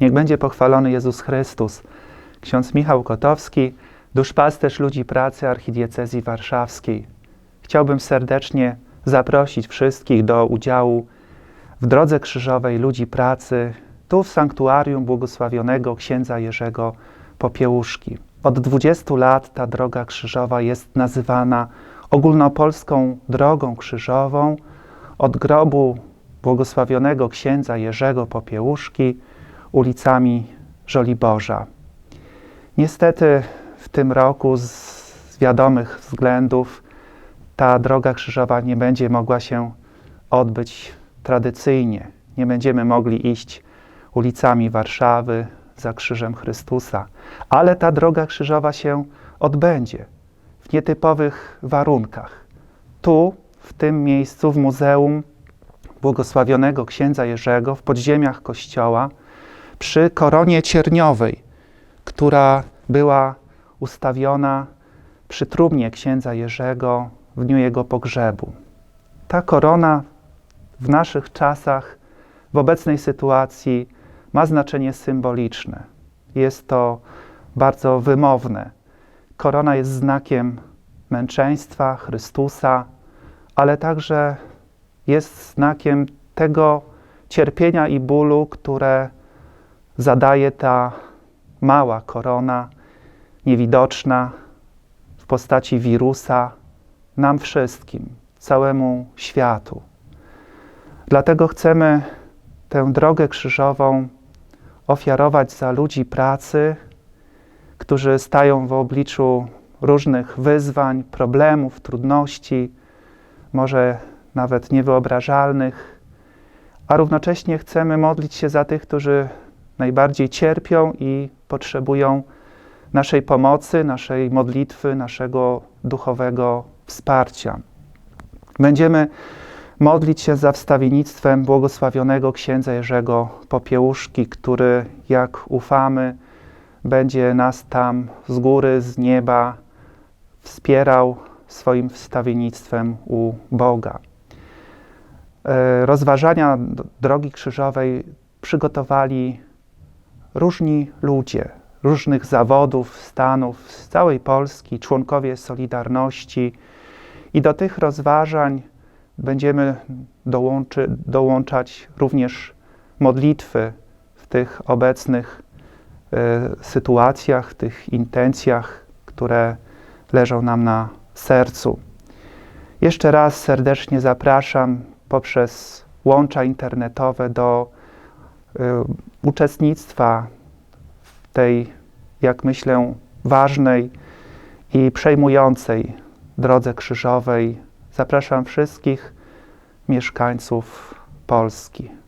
Niech będzie pochwalony Jezus Chrystus. Ksiądz Michał Kotowski, duszpasterz ludzi pracy archidiecezji warszawskiej. Chciałbym serdecznie zaprosić wszystkich do udziału w Drodze Krzyżowej Ludzi Pracy, tu w sanktuarium błogosławionego księdza Jerzego Popiełuszki. Od 20 lat ta Droga Krzyżowa jest nazywana ogólnopolską Drogą Krzyżową od grobu błogosławionego księdza Jerzego Popiełuszki ulicami Żoliborza. Niestety w tym roku z, wiadomych względów ta droga krzyżowa nie będzie mogła się odbyć tradycyjnie. Nie będziemy mogli iść ulicami Warszawy za krzyżem Chrystusa, ale ta droga krzyżowa się odbędzie w nietypowych warunkach. Tu, w tym miejscu, w Muzeum Błogosławionego Księdza Jerzego, w podziemiach kościoła, przy koronie cierniowej, która była ustawiona przy trumnie księdza Jerzego w dniu jego pogrzebu. Ta korona w naszych czasach, w obecnej sytuacji, ma znaczenie symboliczne. Jest to bardzo wymowne. Korona jest znakiem męczeństwa Chrystusa, ale także jest znakiem tego cierpienia i bólu, które zadaje ta mała korona, niewidoczna w postaci wirusa, nam wszystkim, całemu światu. Dlatego chcemy tę drogę krzyżową ofiarować za ludzi pracy, którzy stają w obliczu różnych wyzwań, problemów, trudności, może nawet niewyobrażalnych, a równocześnie chcemy modlić się za tych, którzy najbardziej cierpią i potrzebują naszej pomocy, naszej modlitwy, naszego duchowego wsparcia. Będziemy modlić się za wstawiennictwem błogosławionego księdza Jerzego Popiełuszki, który, jak ufamy, będzie nas tam z góry, z nieba wspierał swoim wstawiennictwem u Boga. E, rozważania drogi krzyżowej przygotowali różni ludzie, różnych zawodów, stanów z całej Polski, członkowie Solidarności. I do tych rozważań będziemy dołączy, dołączać również modlitwy w tych obecnych y, sytuacjach, tych intencjach, które leżą nam na sercu. Jeszcze raz serdecznie zapraszam poprzez łącza internetowe do uczestnictwa w tej, jak myślę, ważnej i przejmującej drodze krzyżowej. Zapraszam wszystkich mieszkańców Polski.